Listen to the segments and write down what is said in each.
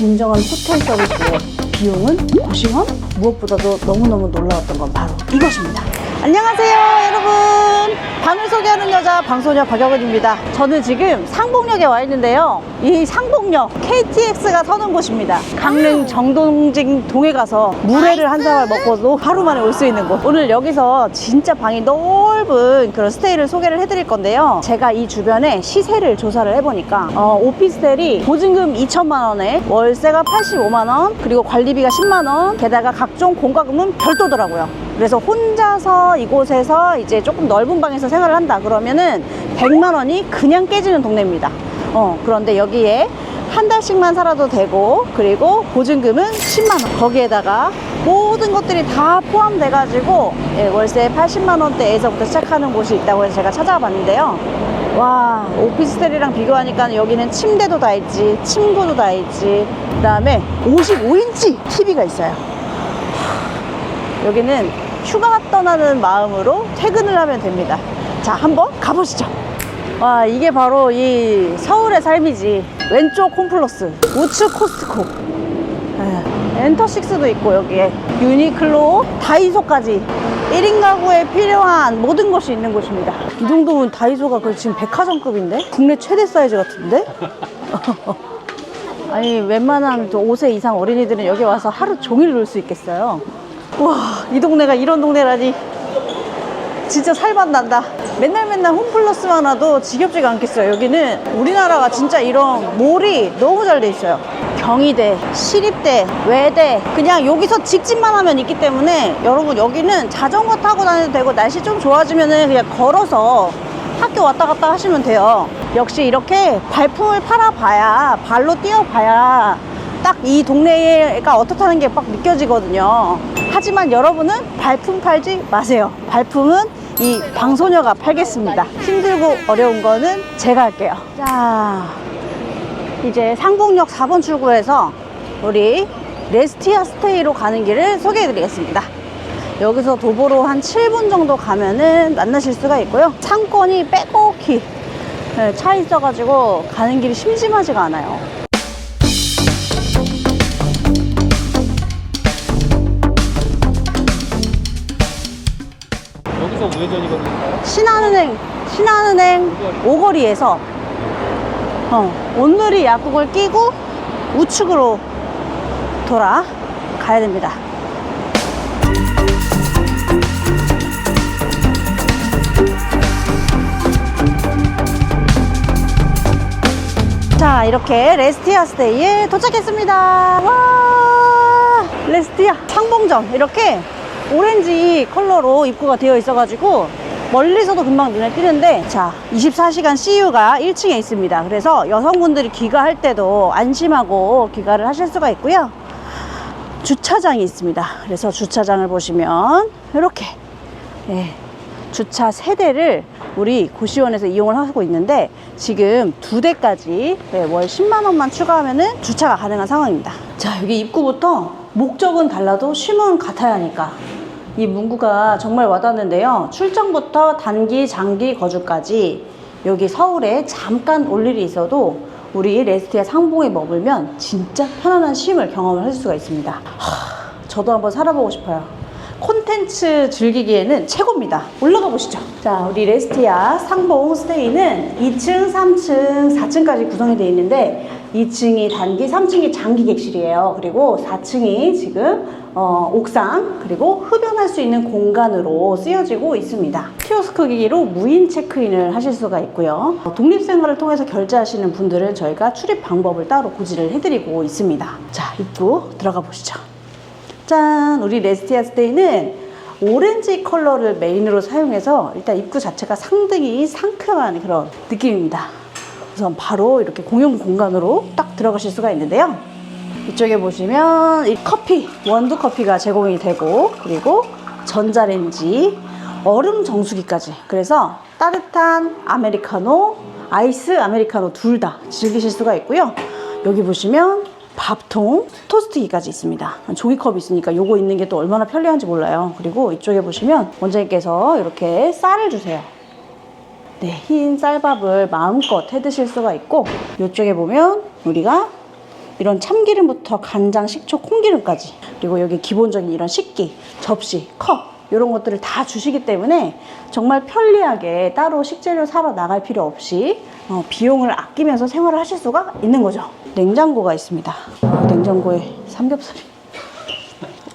진정한 호텔 서비스의 비용은 고시원? 무엇보다도 너무너무 놀라웠던 건 바로 이것입니다. 안녕하세요, 여러분. 방을 소개하는 여자 방소녀 박여근입니다. 저는 지금 상봉역에 와 있는데요. 이 상봉역 KTX가 서는 곳입니다. 강릉 정동진 동에 가서 물회를 한 사발 먹고도 하루 만에 올 수 있는 곳. 오늘 여기서 진짜 방이 넓은 그런 스테이를 소개를 해드릴 건데요. 제가 이 주변에 시세를 조사를 해보니까 어, 오피스텔이 보증금 2천만 원에 월세가 85만 원 그리고 관리비가 10만 원 게다가 각종 공과금은 별도더라고요. 그래서 혼자서 이곳에서 이제 조금 넓은 방에서 생활을 한다 그러면은 100만 원이 그냥 깨지는 동네입니다. 어, 그런데 여기에 한 달씩만 살아도 되고 그리고 보증금은 10만 원. 거기에다가 모든 것들이 다 포함돼 가지고 예, 월세 80만 원대에서부터 시작하는 곳이 있다고 해서 제가 찾아와 봤는데요. 와 오피스텔이랑 비교하니까 여기는 침대도 다 있지 침구도 다 있지 그 다음에 55인치 TV가 있어요. 여기는 휴가 떠나는 마음으로 퇴근을 하면 됩니다. 자, 한번 가보시죠. 와, 이게 바로 이 서울의 삶이지. 왼쪽 홈플러스, 우측 코스트코. 에, 엔터식스도 있고, 여기에. 유니클로, 다이소까지. 1인 가구에 필요한 모든 것이 있는 곳입니다. 이 정도면 다이소가 그 지금 백화점급인데? 국내 최대 사이즈 같은데? 아니, 웬만한 또 5세 이상 어린이들은 여기 와서 하루 종일 놀 수 있겠어요. 와, 이 동네가 이런 동네라니. 진짜 살맛 난다. 맨날 맨날 홈플러스만 와도 지겹지가 않겠어요. 여기는 우리나라가 진짜 이런 몰이 너무 잘 돼 있어요. 경희대, 시립대, 외대, 그냥 여기서 직진만 하면 있기 때문에 여러분 여기는 자전거 타고 다녀도 되고 날씨 좀 좋아지면 은 그냥 걸어서 학교 왔다 갔다 하시면 돼요. 역시 이렇게 발품을 팔아봐야, 발로 뛰어봐야 딱 이 동네가 어떻다는 게 막 느껴지거든요. 하지만 여러분은 발품 팔지 마세요. 발품은 이 방소녀가 팔겠습니다. 힘들고 어려운 거는 제가 할게요. 자, 이제 상봉역 4번 출구에서 우리 레스티아 스테이로 가는 길을 소개해 드리겠습니다. 여기서 도보로 한 7분 정도 가면은 만나실 수가 있고요. 상권이 빼곡히 네, 차 있어가지고 가는 길이 심심하지가 않아요. 여기서 우회전이거든요. 신한은행, 신한은행 오거리에서 어, 온누리 약국을 끼고 우측으로 돌아 가야 됩니다. 자, 이렇게 레스티아 스테이에 도착했습니다. 와, 레스티아 상봉점 이렇게 오렌지 컬러로 입구가 되어 있어가지고 멀리서도 금방 눈에 띄는데 자 24시간 CU가 1층에 있습니다. 그래서 여성분들이 귀가할 때도 안심하고 귀가를 하실 수가 있고요. 주차장이 있습니다. 그래서 주차장을 보시면 이렇게 예, 주차 세대를 우리 고시원에서 이용을 하고 있는데 지금 두 대까지 네, 월 10만 원만 추가하면 주차가 가능한 상황입니다. 자 여기 입구부터 목적은 달라도 쉼은 같아야 하니까 이 문구가 정말 와닿는데요. 출장부터 단기, 장기 거주까지 여기 서울에 잠깐 올 일이 있어도 우리 레스티아 상봉에 머물면 진짜 편안한 쉼을 경험을 할 수가 있습니다. 하, 저도 한번 살아보고 싶어요. 콘텐츠 즐기기에는 최고입니다. 올라가 보시죠. 자, 우리 레스티아 상봉 스테이는 2층, 3층, 4층까지 구성이 되어 있는데 2층이 단기, 3층이 장기 객실이에요. 그리고 4층이 지금 어, 옥상 그리고 흡연할 수 있는 공간으로 쓰여지고 있습니다. 키오스크 기기로 무인 체크인을 하실 수가 있고요. 어, 독립생활을 통해서 결제하시는 분들은 저희가 출입 방법을 따로 고지를 해드리고 있습니다. 자, 입구 들어가 보시죠. 짠! 우리 레스티아 스테이는 오렌지 컬러를 메인으로 사용해서 일단 입구 자체가 상당히 상큼한 그런 느낌입니다. 우선 바로 이렇게 공용 공간으로 딱 들어가실 수가 있는데요. 이쪽에 보시면 이 커피, 원두 커피가 제공이 되고 그리고 전자레인지, 얼음 정수기까지. 그래서 따뜻한 아메리카노, 아이스 아메리카노 둘 다 즐기실 수가 있고요. 여기 보시면 밥통, 토스트기까지 있습니다. 종이컵이 있으니까 요거 있는 게 또 얼마나 편리한지 몰라요. 그리고 이쪽에 보시면 원장님께서 이렇게 쌀을 주세요. 네, 흰 쌀밥을 마음껏 해 드실 수가 있고 이쪽에 보면 우리가 이런 참기름부터 간장, 식초, 콩기름까지 그리고 여기 기본적인 이런 식기, 접시, 컵 이런 것들을 다 주시기 때문에 정말 편리하게 따로 식재료 사러 나갈 필요 없이 어, 비용을 아끼면서 생활을 하실 수가 있는 거죠. 냉장고가 있습니다. 아, 냉장고에 삼겹살이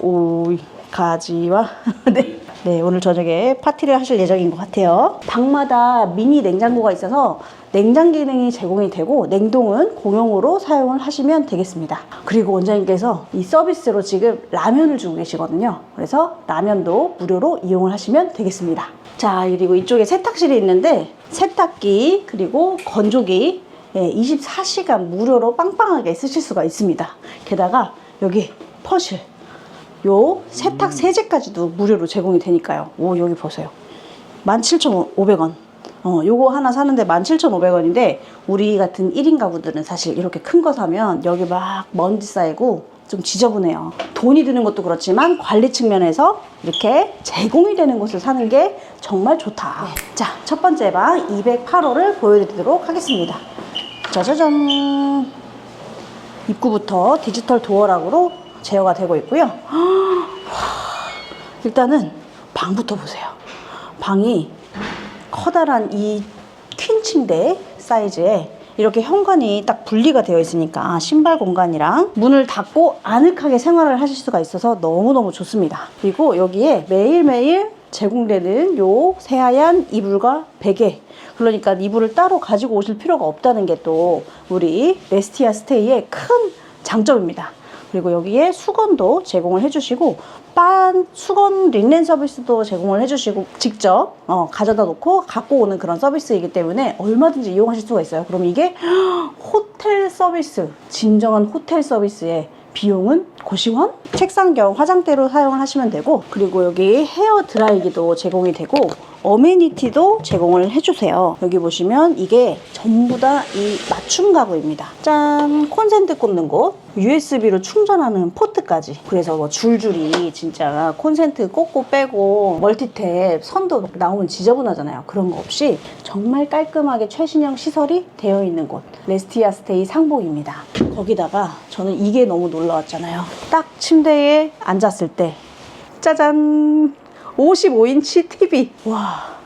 오이 가지와 네. 네 오늘 저녁에 파티를 하실 예정인 것 같아요. 방마다 미니 냉장고가 있어서 냉장 기능이 제공이 되고 냉동은 공용으로 사용을 하시면 되겠습니다. 그리고 원장님께서 이 서비스로 지금 라면을 주고 계시거든요. 그래서 라면도 무료로 이용을 하시면 되겠습니다. 자 그리고 이쪽에 세탁실이 있는데 세탁기 그리고 건조기 예, 24시간 무료로 빵빵하게 쓰실 수가 있습니다. 게다가 여기 퍼실 요 세탁 세제까지도 무료로 제공이 되니까요. 오, 여기 보세요. 17,500원. 어, 요거 하나 사는데 17,500원인데 우리 같은 1인 가구들은 사실 이렇게 큰 거 사면 여기 막 먼지 쌓이고 좀 지저분해요. 돈이 드는 것도 그렇지만 관리 측면에서 이렇게 제공이 되는 곳을 사는 게 정말 좋다. 자, 첫 번째 방 208호를 보여드리도록 하겠습니다. 짜자잔. 입구부터 디지털 도어락으로 제어가 되고 있고요. 와, 일단은 방부터 보세요. 방이 커다란 이 퀸 침대 사이즈에 이렇게 현관이 딱 분리가 되어 있으니까 신발 공간이랑 문을 닫고 아늑하게 생활을 하실 수가 있어서 너무너무 좋습니다. 그리고 여기에 매일매일 제공되는 요 새하얀 이불과 베개 그러니까 이불을 따로 가지고 오실 필요가 없다는 게 또 우리 레스티아 스테이의 큰 장점입니다. 그리고 여기에 수건도 제공을 해주시고 빤 수건 린넨 서비스도 제공을 해주시고 직접 어, 가져다 놓고 갖고 오는 그런 서비스이기 때문에 얼마든지 이용하실 수가 있어요. 그럼 이게 호텔 서비스, 진정한 호텔 서비스의 비용은 고시원? 책상 겸 화장대로 사용을 하시면 되고 그리고 여기 헤어 드라이기도 제공이 되고 어메니티도 제공을 해주세요. 여기 보시면 이게 전부 다 이 맞춤 가구입니다. 짠! 콘센트 꽂는 곳, USB로 충전하는 포트까지. 그래서 뭐 줄줄이 진짜 콘센트 꽂고 빼고 멀티탭 선도 나오면 지저분하잖아요. 그런 거 없이 정말 깔끔하게 최신형 시설이 되어 있는 곳. 레스티아 스테이 상봉입니다. 거기다가 저는 이게 너무 놀라웠잖아요. 딱 침대에 앉았을 때 짜잔! 55인치 TV. 와.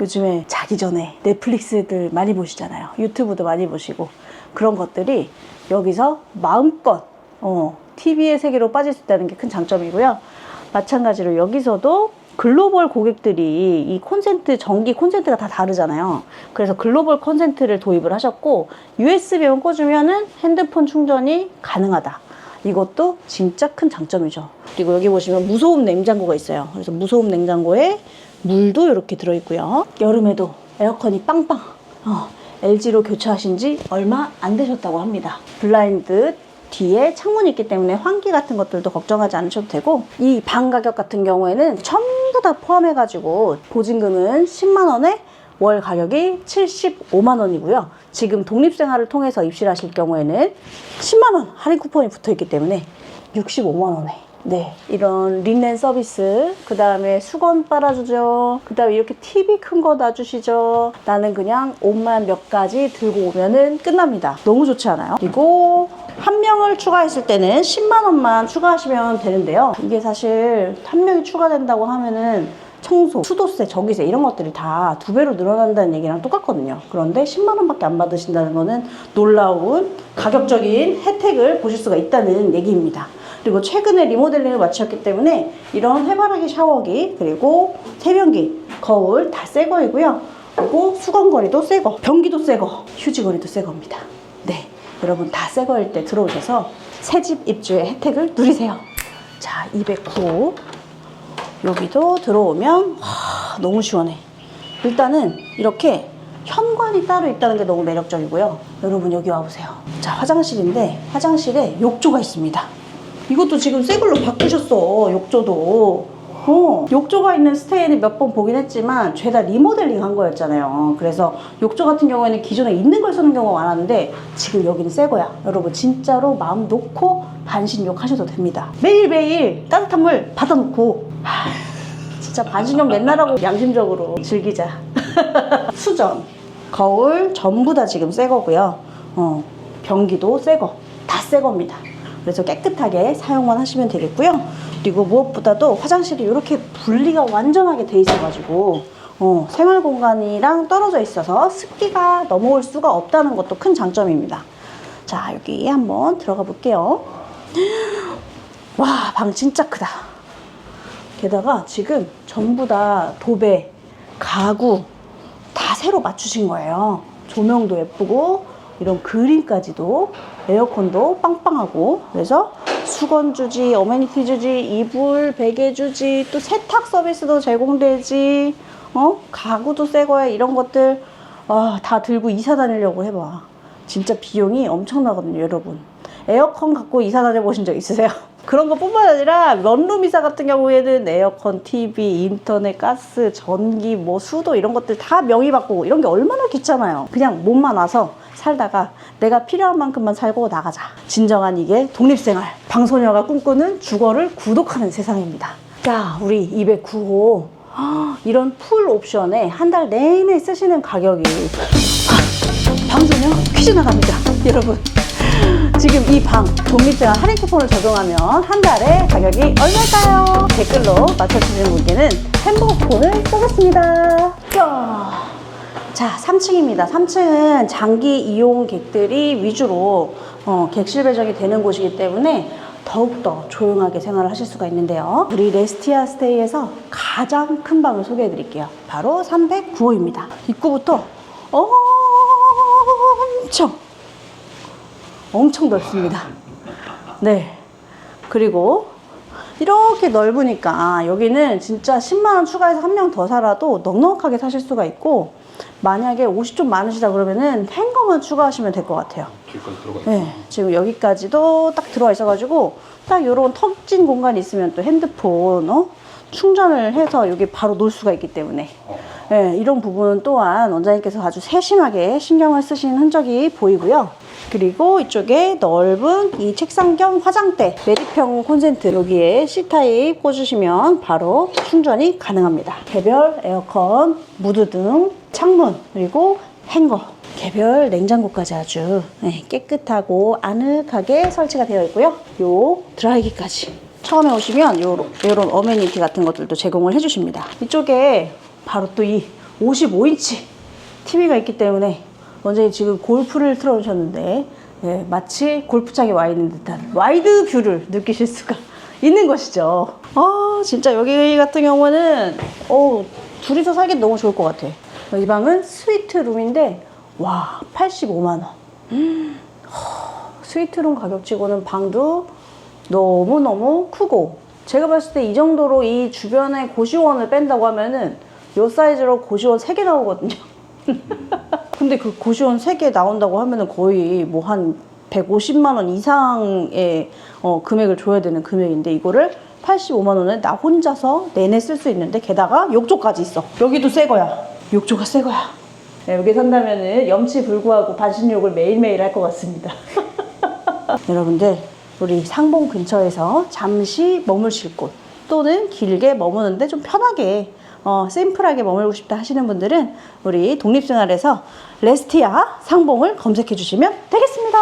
요즘에 자기 전에 넷플릭스들 많이 보시잖아요. 유튜브도 많이 보시고. 그런 것들이 여기서 마음껏, 어, TV의 세계로 빠질 수 있다는 게 큰 장점이고요. 마찬가지로 여기서도 글로벌 고객들이 이 콘센트, 전기 콘센트가 다 다르잖아요. 그래서 글로벌 콘센트를 도입을 하셨고, USB만 꽂으면은 핸드폰 충전이 가능하다. 이것도 진짜 큰 장점이죠. 그리고 여기 보시면 무소음 냉장고가 있어요. 그래서 무소음 냉장고에 물도 이렇게 들어있고요. 여름에도 에어컨이 빵빵. 어, LG로 교체하신 지 얼마 안 되셨다고 합니다. 블라인드 뒤에 창문이 있기 때문에 환기 같은 것들도 걱정하지 않으셔도 되고 이 방 가격 같은 경우에는 전부 다 포함해가지고 보증금은 10만 원에 월 가격이 75만 원이고요. 지금 독립생활을 통해서 입시를 하실 경우에는 10만 원 할인 쿠폰이 붙어 있기 때문에 65만 원에 네 이런 린넨 서비스 그 다음에 수건 빨아주죠 그 다음에 이렇게 TV 큰 거 놔주시죠 나는 그냥 옷만 몇 가지 들고 오면은 끝납니다 너무 좋지 않아요? 그리고 한 명을 추가했을 때는 10만 원만 추가하시면 되는데요 이게 사실 한 명이 추가된다고 하면은 청소, 수도세, 전기세 이런 것들이 다 두 배로 늘어난다는 얘기랑 똑같거든요. 그런데 10만 원밖에 안 받으신다는 거는 놀라운 가격적인 혜택을 보실 수가 있다는 얘기입니다. 그리고 최근에 리모델링을 마쳤기 때문에 이런 해바라기 샤워기 그리고 세면기, 거울 다 새 거이고요. 그리고 수건거리도 새 거, 변기도 새 거, 휴지거리도 새 겁니다. 네, 여러분 다 새 거일 때 들어오셔서 새집 입주의 혜택을 누리세요. 자, 209. 여기도 들어오면 와, 너무 시원해. 일단은 이렇게 현관이 따로 있다는 게 너무 매력적이고요. 여러분 여기 와보세요. 자 화장실인데 화장실에 욕조가 있습니다. 이것도 지금 새 걸로 바꾸셨어 욕조도. 어, 욕조가 있는 스테이는 몇번 보긴 했지만 죄다 리모델링 한 거였잖아요. 그래서 욕조 같은 경우에는 기존에 있는 걸 쓰는 경우가 많았는데 지금 여기는 새 거야. 여러분 진짜로 마음 놓고 반신욕 하셔도 됩니다. 매일매일 따뜻한 물 받아놓고 하, 진짜 반신욕 맨날 하고 양심적으로 즐기자. 수전, 거울 전부 다 지금 새 거고요. 어, 변기도 새 거. 다 새 겁니다. 그래서 깨끗하게 사용만 하시면 되겠고요. 그리고 무엇보다도 화장실이 이렇게 분리가 완전하게 돼 있어가지고 어, 생활 공간이랑 떨어져 있어서 습기가 넘어올 수가 없다는 것도 큰 장점입니다. 자, 여기 한번 들어가 볼게요. 와, 방 진짜 크다. 게다가 지금 전부 다 도배, 가구 다 새로 맞추신 거예요. 조명도 예쁘고 이런 그림까지도 에어컨도 빵빵하고 그래서 수건 주지, 어메니티 주지, 이불, 베개 주지, 또 세탁 서비스도 제공되지, 어 가구도 새 거야 이런 것들 아, 다 들고 이사 다니려고 해봐. 진짜 비용이 엄청나거든요, 여러분. 에어컨 갖고 이사 다녀보신 적 있으세요? 그런 것뿐만 아니라 런룸 이사 같은 경우에는 에어컨, TV, 인터넷, 가스, 전기, 뭐 수도 이런 것들 다 명의 바꾸고 이런 게 얼마나 귀찮아요. 그냥 몸만 와서 살다가 내가 필요한 만큼만 살고 나가자. 진정한 이게 독립생활. 방소녀가 꿈꾸는 주거를 구독하는 세상입니다. 자, 우리 209호. 이런 풀 옵션에 한 달 내내 쓰시는 가격이 방송요 퀴즈 나갑니다. 여러분. 지금 이방 독립제한 할인 쿠폰을 적용하면 한 달에 가격이 얼마일까요? 댓글로 맞춰주시는 분께는 햄버거 쿠폰을 쏘겠습니다. 자, 자 3층입니다. 3층은 장기 이용객들이 위주로 어, 객실 배정이 되는 곳이기 때문에 더욱더 조용하게 생활을 하실 수가 있는데요. 우리 레스티아 스테이에서 가장 큰 방을 소개해 드릴게요. 바로 309호입니다. 입구부터 엄청 엄청 넓습니다. 네. 그리고 이렇게 넓으니까 여기는 진짜 10만원 추가해서 한 명 더 살아도 넉넉하게 사실 수가 있고 만약에 옷이 좀 많으시다 그러면은 행거만 추가하시면 될 것 같아요. 네, 지금 여기까지도 딱 들어와 있어가지고 딱 이런 턱진 공간이 있으면 또 핸드폰 어? 충전을 해서 여기 바로 놓을 수가 있기 때문에 네, 이런 부분 또한 원장님께서 아주 세심하게 신경을 쓰신 흔적이 보이고요. 그리고 이쪽에 넓은 이 책상 겸 화장대 메리평 콘센트 여기에 C타입 꽂으시면 바로 충전이 가능합니다. 개별 에어컨, 무드 등, 창문 그리고 행거 개별 냉장고까지 아주 네, 깨끗하고 아늑하게 설치가 되어 있고요. 요 드라이기까지 처음에 오시면 요, 요런 어메니티 같은 것들도 제공을 해주십니다. 이쪽에 바로 또 이 55인치 TV가 있기 때문에 원장님 지금 골프를 틀어놓으셨는데 예, 마치 골프장에 와 있는 듯한 와이드 뷰를 느끼실 수가 있는 것이죠. 아 진짜 여기 같은 경우는 어, 둘이서 살기 너무 좋을 것 같아. 이 방은 스위트 룸인데 와 85만 원. 음, 허, 스위트룸 가격치고는 방도 너무 너무 크고 제가 봤을 때 이 정도로 이 주변에 고시원을 뺀다고 하면은 요 사이즈로 고시원 3개 나오거든요. 근데 그 고시원 3개 나온다고 하면은 거의 뭐 한 150만 원 이상의 어, 금액을 줘야 되는 금액인데 이거를 85만 원에 나 혼자서 내내 쓸 수 있는데 게다가 욕조까지 있어. 여기도 새 거야. 욕조가 새 거야. 네, 여기 산다면은 염치 불구하고 반신욕을 매일매일 할 것 같습니다. 여러분들 우리 상봉 근처에서 잠시 머무실 곳 또는 길게 머무는데 좀 편하게 어, 심플하게 머물고 싶다 하시는 분들은 우리 독립생활에서 레스티아 상봉을 검색해 주시면 되겠습니다.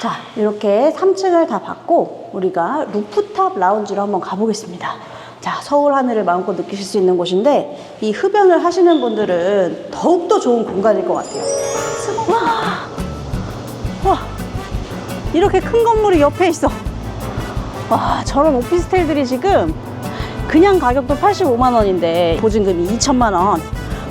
자, 이렇게 3층을 다 받고 우리가 루프탑 라운지로 한번 가보겠습니다. 자, 서울 하늘을 마음껏 느끼실 수 있는 곳인데 이 흡연을 하시는 분들은 더욱더 좋은 공간일 것 같아요. 와, 와, 이렇게 큰 건물이 옆에 있어. 와, 저런 오피스텔들이 지금 그냥 가격도 85만 원인데 보증금이 2천만 원.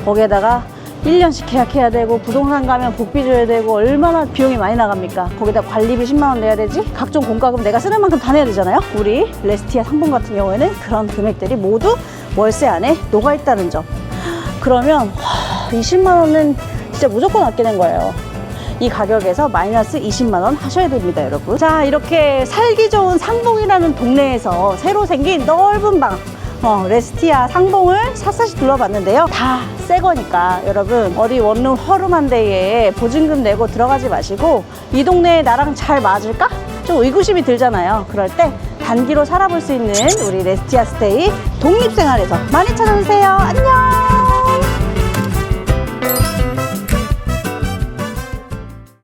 거기에다가 1년씩 계약해야 되고 부동산 가면 복비 줘야 되고 얼마나 비용이 많이 나갑니까? 거기다 관리비 10만 원 내야 되지? 각종 공과금 내가 쓰는 만큼 다 내야 되잖아요. 우리 레스티아 상봉 같은 경우에는 그런 금액들이 모두 월세 안에 녹아 있다는 점. 그러면 와, 20만 원은 진짜 무조건 아끼는 거예요. 이 가격에서 마이너스 20만 원 하셔야 됩니다, 여러분. 자, 이렇게 살기 좋은 상봉이라는 동네에서 새로 생긴 넓은 방. 어, 레스티아 상봉을 샅샅이 둘러봤는데요. 다 새 거니까 여러분 어디 원룸 허름한 데에 보증금 내고 들어가지 마시고 이 동네에 나랑 잘 맞을까? 좀 의구심이 들잖아요. 그럴 때 단기로 살아볼 수 있는 우리 레스티아 스테이 독립생활에서 많이 찾아주세요. 안녕!